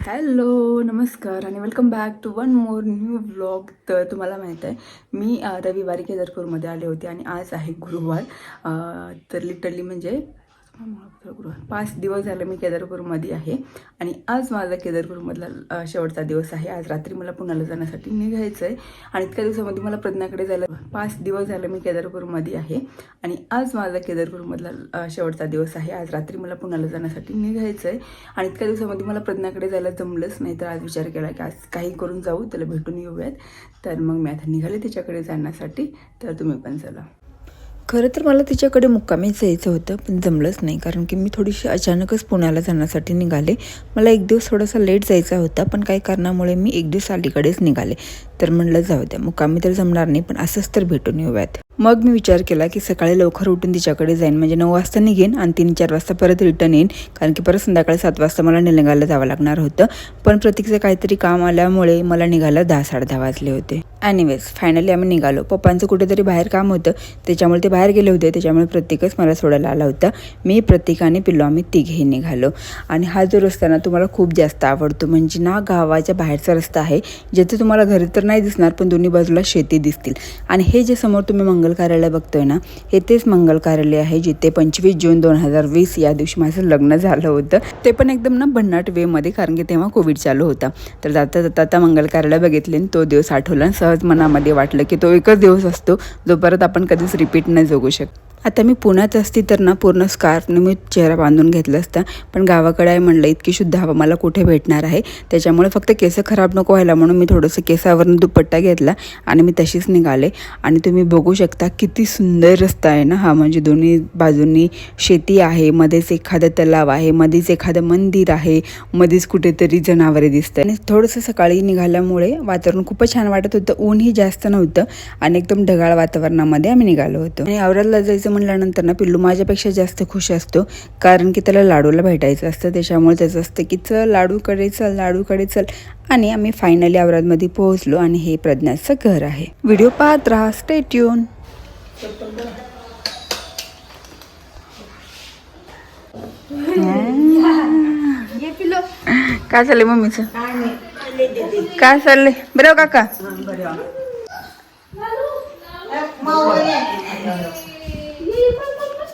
Hello नमस्कार आणि welcome back to one more new vlog तर तुम्हाला माहीत आहे मी रविवारी केदारपूरमध्ये आले होते आणि आज आहे गुरुवार. तर लिटरली म्हणजे पाच दिवस झाले मी केदारपूरमध्ये आहे. आणि आज माझा केदारपूरमधला शेवटचा दिवस आहे. आज रात्री मला पुण्याला जाण्यासाठी निघायचं आहे आणि इतक्या दिवसामध्ये मला प्रज्ञाकडे जायला पाच दिवस झाले मी केदारपूरमध्ये आहे. आणि आज माझा केदारपूरमधला शेवटचा दिवस आहे. आज रात्री मला पुण्याला जाण्यासाठी निघायचं आहे आणि इतक्या दिवसामध्ये मला प्रज्ञाकडे जायला जमलंच नाही. तर आज विचार केला की आज काही करून जाऊ. त्याला भेटून येऊयात. तर मग मी आता निघाले त्याच्याकडे जाण्यासाठी. तर तुम्ही पण चला. खरं तर मला तिच्याकडे मुक्कामीच जायचं होतं पण जमलंच नाही. कारण की मी थोडीशी अचानकच पुण्याला जाण्यासाठी निघाले. मला एक दिवस थोडासा लेट जायचा होता पण काही कारणामुळे मी एक दिवस अलीकडेच निघाले. तर म्हणलं जाऊ द्या मुक्कामी तर जमणार नाही पण असंच तर भेटून येऊयात. मग मी विचार केला की सकाळी लवकर उठून तिच्याकडे जाईन म्हणजे नऊ वाजता निघेन आणि तीन चार वाजता परत रिटर्न येईन कारण की परत संध्याकाळी सात वाजता मला निलंगाला जावं लागणार होतं. पण प्रतीकचं काहीतरी काम आल्यामुळे मला निघायला दहा साडे दहा वाजले होते. ॲनिवेज फायनली आम्ही निघालो. पप्पांचं कुठेतरी बाहेर काम होतं त्याच्यामुळे ते बाहेर गेले होते त्याच्यामुळे प्रत्येकच मला सोडायला आला होता. मी प्रत्येक आणि पिल्लो आम्ही तिघेही निघालो. आणि हा जो रस्ता ना तुम्हाला खूप जास्त आवडतो. म्हणजे ना गावाच्या बाहेरचा रस्ता आहे जिथे तुम्हाला घरी तर नाही दिसणार पण दोन्ही बाजूला शेती दिसतील. आणि हे जे समोर तुम्ही मंगल कार्यालय बघतोय ना हे तेच मंगल कार्यालय आहे जिथे पंचवीस जून दोन हजार वीस या दिवशी माझं लग्न झालं होतं. ते पण एकदम ना भन्नाट वेमध्ये कारण की तेव्हा कोविड चालू होता. तर जाता जाता आता मंगल कार्यालय बघितले आणि तो दिवस आठवला. सहज मनामध्ये वाटलं की तो एकच दिवस असतो जो परत आपण कधीच रिपीट नाही जगू शकत. आता मी पुण्यात असती तर ना पूर्ण स्कार्फने मी चेहरा बांधून घेतला असता. पण गावाकडे आहे म्हणलं इतकी शुद्ध हवा मला कुठे भेटणार आहे? त्याच्यामुळे फक्त केस खराब नको व्हायला म्हणून मी थोडंसं केसावरनं दुपट्टा घेतला आणि मी तशीच निघाले. आणि तुम्ही बघू शकता किती सुंदर रस्ता आहे ना हा. म्हणजे दोन्ही बाजूंनी शेती आहे मध्येच एखादं तलाव आहे मध्येच एखादं मंदिर आहे मध्येच कुठेतरी जनावरे दिसतं आणि थोडंसं सकाळी निघाल्यामुळे वातावरण खूपच छान वाटत होतं. ऊनही जास्त नव्हतं आणि एकदम ढगाळ वातावरणामध्ये आम्ही निघालो होतो. आणि औरतला जायचं म्हणल्यानंतर ना पिल्लू माझ्यापेक्षा जास्त खुश असतो कारण की त्याला लाडूला भेटायचं असतं. त्याच्यामुळे त्याचं असतं की चल लाडूकडे चल लाडूकडे चल. आणि आम्ही फायनली औरतमध्ये पोहोचलो आणि हे प्रज्ञाचं घर आहे. व्हिडिओ पाहत राहा. स्टे ट्यून काय चाललंय मम्मीचं? काय चाललंय? बरं हो काका.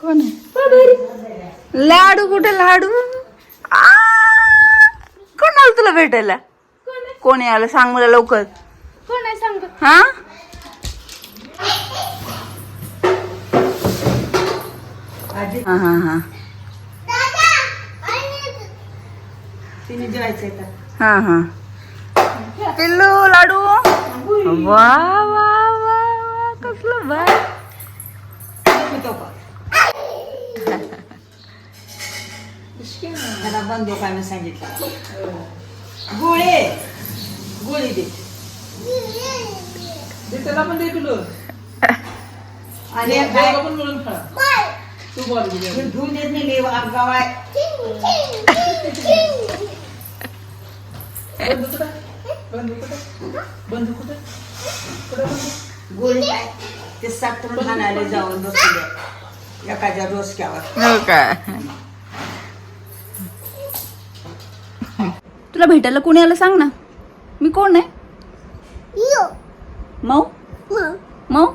कोण आहे? लाडू कुठे लाडू? आ! कोण आलं तुला भेटायला? कोणी आलं सांग मला लवकर. कोण आहे? सांग. हा? हा हा हा. हा हा. पिल्लू लाडू. वा वा वा वा. कसलं बा मला बंद काय मी सांगितलं गोळे गोळी दे त्याला पण दे तुला आणि दोघं पण मिळून खा तू बॉल घे धुवून देत नाही लेवा गावाय बंधू कुठं बंधू कुठं बंधू कुठं कुठं बंधू गोळी काय ते साठवून खाण्याला जाऊन बसले एखाद्या रोसक्यावर हो का तुला भेटायला कोणी आलं सांग ना. मी कोण आहे? मऊ? मऊ?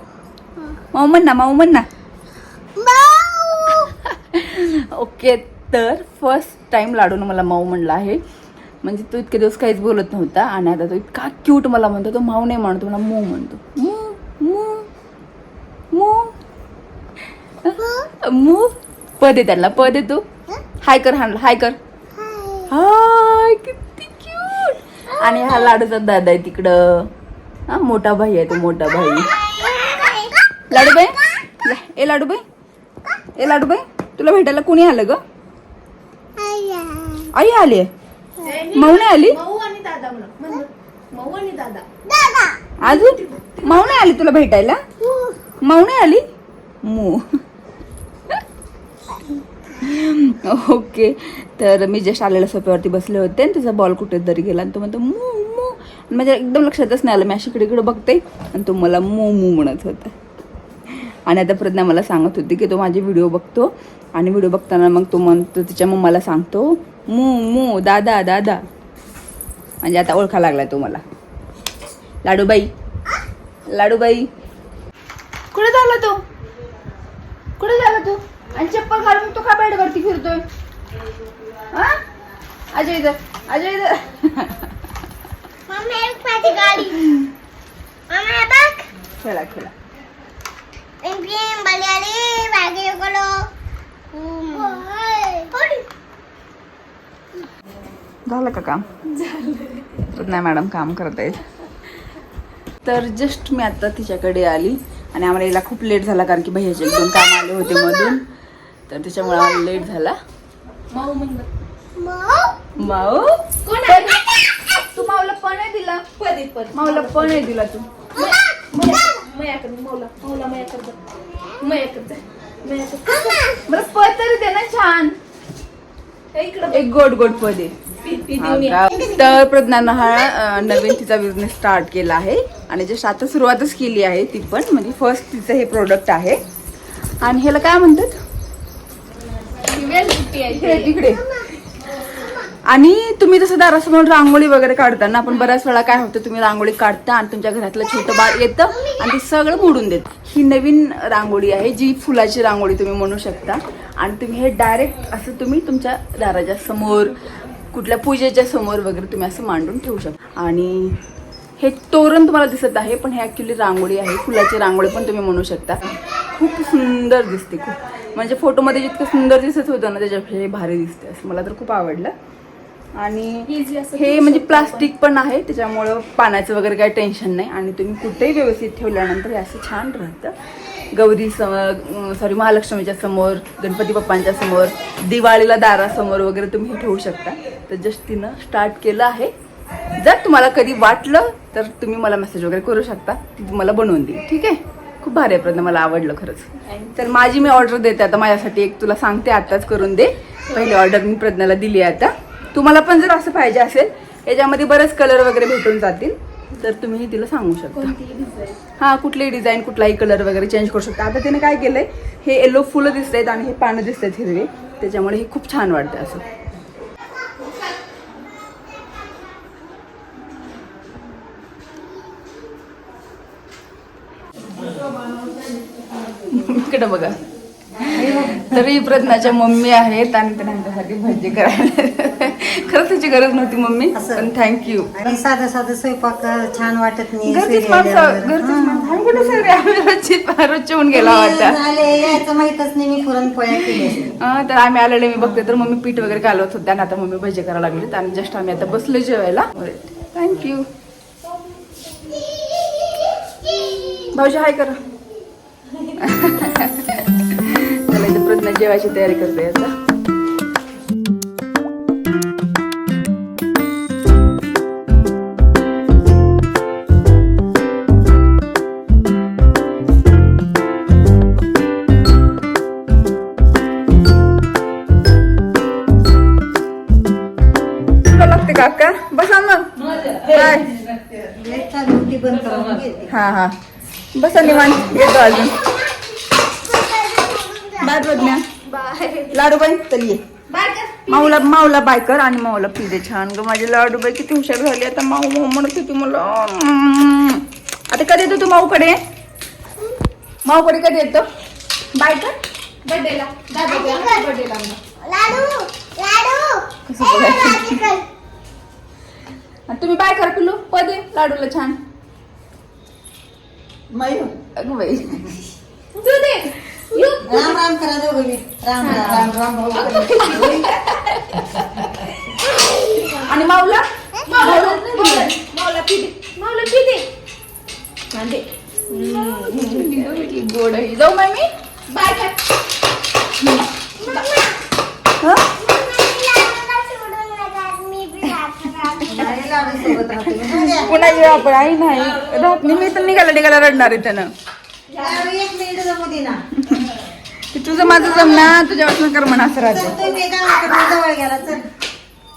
मऊ म्हण ना मऊ म्हण ना. ओके तर फर्स्ट टाइम लाडून मला माऊ म्हणला आहे. म्हणजे तो इतके दिवस काहीच बोलत नव्हता आणि आता तो इतका क्यूट मला म्हणतो तो माऊ नाही म्हणतो मला मऊ म्हणतो. मू मू मू मू प दे त्याला प दे तू. हाय कर हाय कर. हाय. आणि हा लाडूचा दादा आहे तिकडं. हा मोठा भाई आहे तो मोठा भाई. लाडूबाई? ए लाडूबाई. ए लाडूबाई तुला भेटायला कोणी आलं ग? आई आली माऊ नाही आली? मऊ आणि दादा म्हणा. मऊ आणि दादा. अजून? माऊ नाही आली तुला भेटायला? माऊ नाही आली? मू. ओके. तर मी जस्ट आलेल्या सोप्यावरती बसले होते आणि त्याचा बॉल कुठेतरी गेला आणि तो म्हणतो मू मू. माझ्या एकदम लक्षातच नाही आलं मी अशी इकडे इकडे बघते आणि तो मला मू मू म्हणत होता. आणि आता प्रज्ञा मला सांगत होती की तो माझे व्हिडिओ बघतो आणि व्हिडिओ बघताना मग तो म्हणतो तिच्या मम्माला सांगतो मू मू दादा दादा. म्हणजे आता ओळखा लागलाय तो मला. लाडूबाई. लाडूबाई. कुठे झाला तो? कुठे झाला तू? आणि चप्पल घालून तो का बेडवरती फिरतोय. अजय इधर अजय इधर मम्मी एक पाठी गाडी. मम्मी हे बघ. खेळा खेळा. पिंपी बलियाली बागे गलो झालं का काम? नाही मॅडम काम करत आहेत. तर जस्ट मी आता तिच्याकडे आली आणि आम्हाला याला खूप लेट झाला कारण की भैयाचे एक दोन काम आले होते मधून. तर त्याच्यामुळे आम्हाला लेट झाला. माऊ म्हणलं. माऊ? तू माऊला पण आहे दिला माऊला पण आहे दिला तू. बरं पद तरी दे ना छान. एक गोड गोड पद आहे. हा? तर प्रज्ञानं हा नवीन तिचा बिझनेस स्टार्ट केला आहे. आणि जस्ट आता सुरुवातच केली आहे ती पण. म्हणजे फर्स्ट तिचं हे प्रोडक्ट आहे. आणि ह्याला काय म्हणतात? तिकडे आणि तुम्ही जसं दारासमोर रांगोळी वगैरे काढता ना आपण बऱ्याच वेळा काय होतं तुम्ही रांगोळी काढता आणि तुमच्या घरातलं छोटं बाळ येतं आणि ते सगळं मोडून देत. ही नवीन रांगोळी आहे जी फुलाची रांगोळी तुम्ही म्हणू शकता. आणि तुम्ही हे डायरेक्ट असं तुम्ही तुमच्या दाराच्या समोर कुठल्या पूजेच्या समोर वगैरे तुम्ही असं मांडून ठेवू शकता. आणि हे तोरण तुम्हाला दिसत आहे पण हे ॲक्च्युली रांगोळी आहे फुलाची रांगोळी पण तुम्ही म्हणू शकता. खूप सुंदर दिसते खूप. म्हणजे फोटोमध्ये जितकं सुंदर दिसत होतं ना त्याच्यापेक्षा हे भारी दिसते असं मला तर खूप आवडलं. आणि हे म्हणजे प्लास्टिक पण आहे त्याच्यामुळं पाण्याचं वगैरे काही टेन्शन नाही. आणि तुम्ही कुठेही व्यवस्थित ठेवल्यानंतर हे असं छान राहतं. गौरी सम सॉरी महालक्ष्मीच्या समोर गणपती बाप्पांच्या समोर दिवाळीला दारासमोर वगैरे तुम्ही हे ठेवू शकता. तर जस्ट तिनं स्टार्ट केलं आहे. जर तुम्हाला कधी वाटलं तर तुम्ही मला मेसेज वगैरे करू शकता. ती तुम्हाला बनवून देईल. ठीक आहे? भारी आहे प्रज्ञा मला आवडलं खरंच. तर माझी मी ऑर्डर देते आता माझ्यासाठी एक तुला सांगते आताच करून दे. पहिली ऑर्डर मी प्रज्ञाला दिली आहे आता. तुम्हाला पण जर असं पाहिजे असेल याच्यामध्ये बरेच कलर वगैरे भेटून जातील. तर तुम्ही तिला सांगू शकता. हा कुठलीही डिझाईन कुठलाही कलर वगैरे चेंज करू शकता. आता तिने काय केलंय हे येलो फुलं दिसत आहेत आणि हे पानं दिसत आहेत हिरवे. त्याच्यामुळे हे खूप छान वाटतं असं. इकडे बघा. तर प्रज्ञाच्या मम्मी आहेत आणि त्यांना आमच्यासाठी भजी करायला. खरंच त्याची गरज नव्हती मम्मी असं. पण थँक्यू आणि साधं साधं स्वयंपाक छान वाटत नाही घरचीच serial माणसं वगैरे. घरचीच. माणसं. आम्ही कुठे सगळे आम्ही रोजची रोजचे होऊन गेला यायचं माहितच नाही मी पुरणपोळ्या केल्या. तर आम्ही आलेले मी बघते तर मम्मी पीठ वगैरे कालवत होते आणि आता मम्मी भजी करायला लागलीत आणि जस्ट आम्ही आता बसलो जेवायला. थँक्यू भाऊजी हाय करा. चला इथे प्रज्ञा जेवायची तयारी करते आता काका बसा मग गेली. हा हा बसा निवांत येतो अजून बाय प्रज्ञा. लाडू बाई चल ये. माऊला माऊला बाय कर आणि माऊला पिझे छान. ग माझी लाडू बाई किती हुशार झाली. आता माऊ माऊ म्हणत होती मला. आता कधी येतो तू माऊकडे? माऊकडे कधी येतो? बाय कर. लाडू लाडू. कसं बघायचं? आणि तुम्ही बाय कर पिलू पदे लाडूला छान. अगं बाई. राम राम करा दोघं. राम राम राम राम भाऊ आणि माऊला माऊला गोड जाऊ बाय हं? पुन्हा येऊ आपण आई नाही. राहत नाही मी तर निघाला निघाला रडणार आहे त्यानं. एक मिनिट जमू दे ना. ते तुझं माझं जमना तुझ्या वाचन कर म्हणा असं राहते.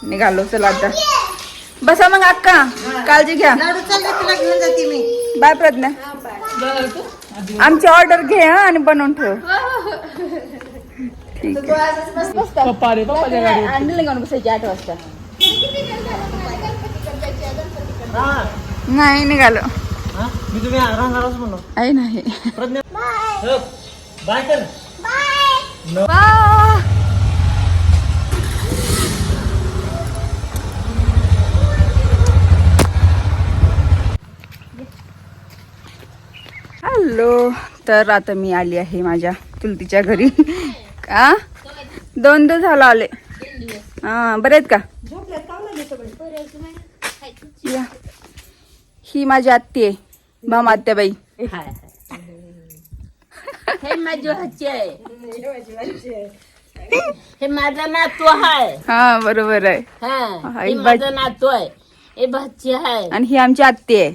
निघालो चला आता. बसा मग अक्का. काळजी घ्या. लाडू चालले तुला घेऊन जाते मी. बाय प्रज्ञा. आमची ऑर्डर घे हं, आणि बनवून ठेव. ठीक आहे. अंडरला घेऊन बसायची आठ वाजता. नाही निघालो. नाही. कर वा! हॅलो तर आता मी आली आहे माझ्या चुलतीच्या घरी. का? दोन दिवस झाला आले. हा बरे आहेत का? या. ही माझी आत्ती आहे भाम आत्याबाई माझी भाची आहे हे माझा नातू आहे हा बरोबर आहे. हा हे माझा नातू आहे। हे भाची आहे आणि ही आमची आत्ती आहे.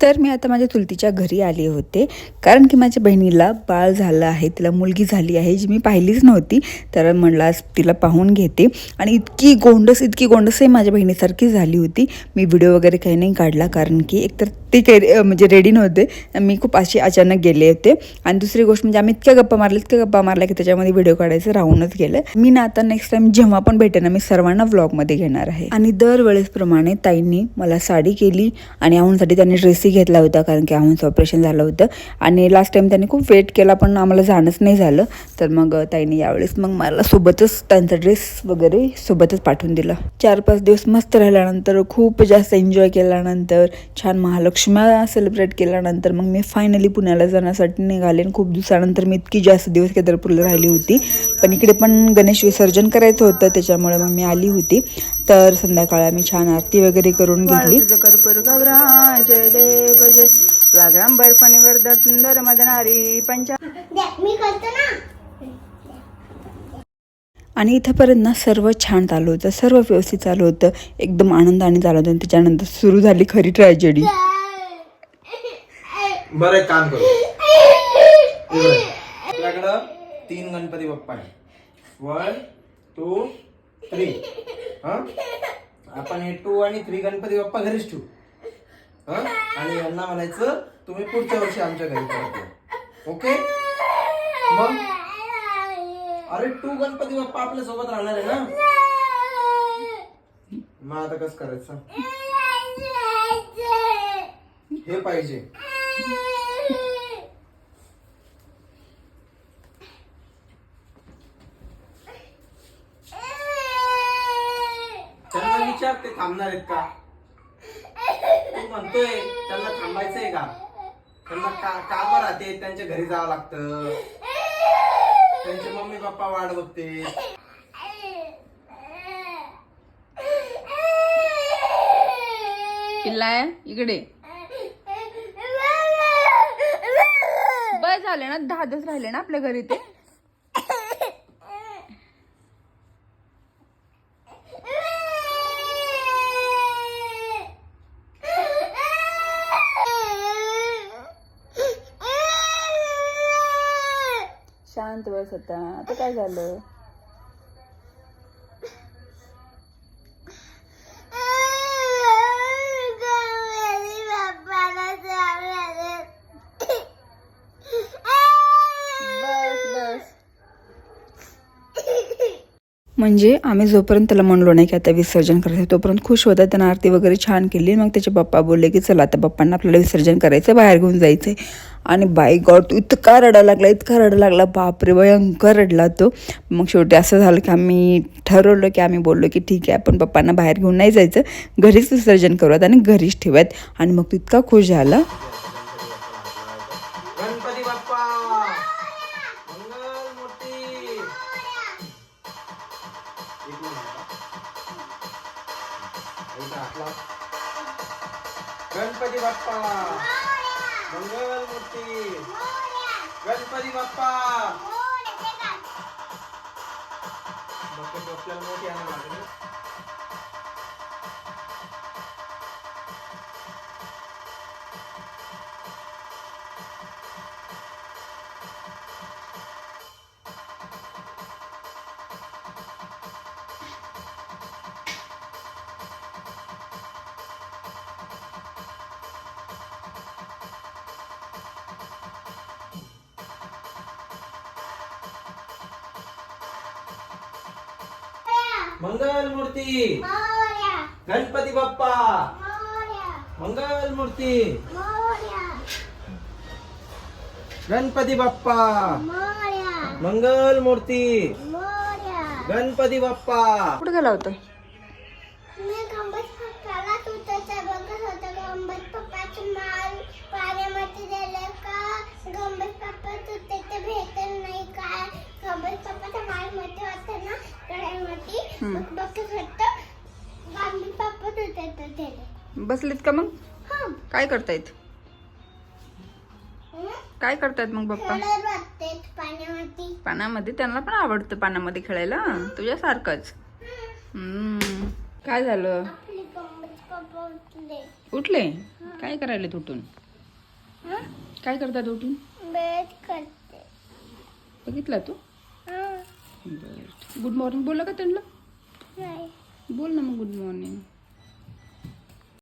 तर मी आता माझ्या चुलतीच्या घरी आले होते. कारण की माझ्या बहिणीला बाळ झालं आहे तिला मुलगी झाली आहे जी मी पाहिलीच नव्हती. तर म्हणलं आज तिला पाहून घेते. आणि इतकी गोंडस इतकी गोंडस आहे माझ्या बहिणीसारखी झाली होती. मी व्हिडिओ वगैरे काही नाही काढला कारण की एकतर ते काही म्हणजे रेडी नव्हते. मी खूप अशी अचानक गेले होते. आणि दुसरी गोष्ट म्हणजे आम्ही इतक्या गप्पा मारल्या इतक्या गप्पा मारल्या की त्याच्यामध्ये व्हिडिओ काढायचं राहूनच गेलं. मी ना आता नेक्स्ट टाइम जेव्हा पण भेटेन ना मी सर्वांना व्लॉगमध्ये घेणार आहे. आणि दरवेळेसप्रमाणे ताईंनी मला साडी केली आणि आहुंसाठी त्यांनी ड्रेसही घेतला होता कारण की आहुंचं ऑपरेशन झालं होतं. आणि लास्ट टाइम त्यांनी खूप वेट केला पण आम्हाला जाणंच नाही झालं. तर मग ताईंनी यावेळेस मग मला सोबतच त्यांचा ड्रेस वगैरे सोबतच पाठवून दिला. चार पाच दिवस मस्त राहिल्यानंतर खूप जास्त एन्जॉय केल्यानंतर छान महालक्ष्म्या सेलिब्रेट केल्यानंतर मग मी फायनली पुण्याला जाण्यासाठी निघाले आणि खूप दिवसानंतर मी इतकी जास्त दिवस केदारपूरला राहिली होती. पण इकडे पण गणेश विसर्जन करायचं होतं त्याच्यामुळे मग मी आली होती. तर संध्याकाळी आम्ही छान आरती वगैरे करून घेतली. सुंदर मदनारी पंचा मी करतो ना. आणि इथंपर्यंत ना सर्व छान चालू होतं सर्व व्यवस्थित चालू होतं. एकदम आनंदाने चालू होतं त्याच्यानंतर सुरू झाली खरी ट्रॅजेडी बरं एक काम करू. इकडे. आपल्याकडं तीन गणपती बाप्पा आहे वन टू थ्री. हा? आपण हे टू आणि थ्री गणपती बाप्पा घरीच ठेवू. हा? आणि यांना म्हणायचं तुम्ही पुढच्या वर्षी आमच्या घरी परत या. ओके? मग? अरे टू गणपती बाप्पा आपल्यासोबत राहणार आहे ना? मग आता कसं करायचं? हे पाहिजे. त्यांना विचार ते थांबणार आहेत का? तू म्हणतोय त्यांना थांबायचंय का? त्यांना का काम राहते त्यांच्या घरी जावं लागतं. त्यांचे मम्मी पप्पा वाट बघते. किल्ला इकडे. झाले ना दहा राहिले ना आपल्या घरी ते. शांत बस आता. आता काय झालं? म्हणजे आम्ही जोपर्यंत त्याला म्हणलो नाही की आता विसर्जन करायचं तोपर्यंत खुश होता त्यानं आरती वगैरे छान केली. मग त्याचे पप्पा बोलले की चला आता पप्पांना आपल्याला विसर्जन करायचं बाहेर घेऊन जायचंय. आणि बाई गॉड तो इतका रडा लागला इतका रडा लागला. बापरे भयंकर रडला तो. मग शेवटी असं झालं की आम्ही ठरवलं की आम्ही बोललो की ठीक आहे आपण पप्पांना बाहेर घेऊन नाही जायचं. घरीच विसर्जन करूयात आणि घरीच ठेवूयात. आणि मग तो इतका खुश झाला. बाप्पा. मंगल मूर्ती गणपती बाप्पा. आपल्याला मोठी आणायला लागेल. मंगल मूर्ती गणपती बाप्पा. मोरया. मंगल मूर्ती मोरया. गणपती बाप्पा. मोरया. मंगल मूर्ती मोरया. गणपती बाप्पा. कुठे गेला होता मी गंमत पप्पाला तुझ्या बघत होता गंमत पप्पाचं माल पाण्यामध्ये दिलं का गंमत पप्पा तू तिथे भेटत नाही काय गंमत पप्पाचा माल मध्ये होता ना कढाईमध्ये हम्म. मग बघत होतं बसलेत का मग? हा. काय करतायत? काय करतायत मग पप्पा? खेळत वाटते पाण्यामध्ये. पाण्यामध्ये? त्यांना पण आवडतं पाण्यामध्ये खेळायला तुझ्यासारखंच? हम्म. काय झालं? आपली गंमत पप्पा उठले. उठले? काय करायला उठून? काय करतात उठून? करते. बघितला तू? हा. गुड मॉर्निंग बोला का त्यांना? नाही. बोल ना मग गुड मॉर्निंग.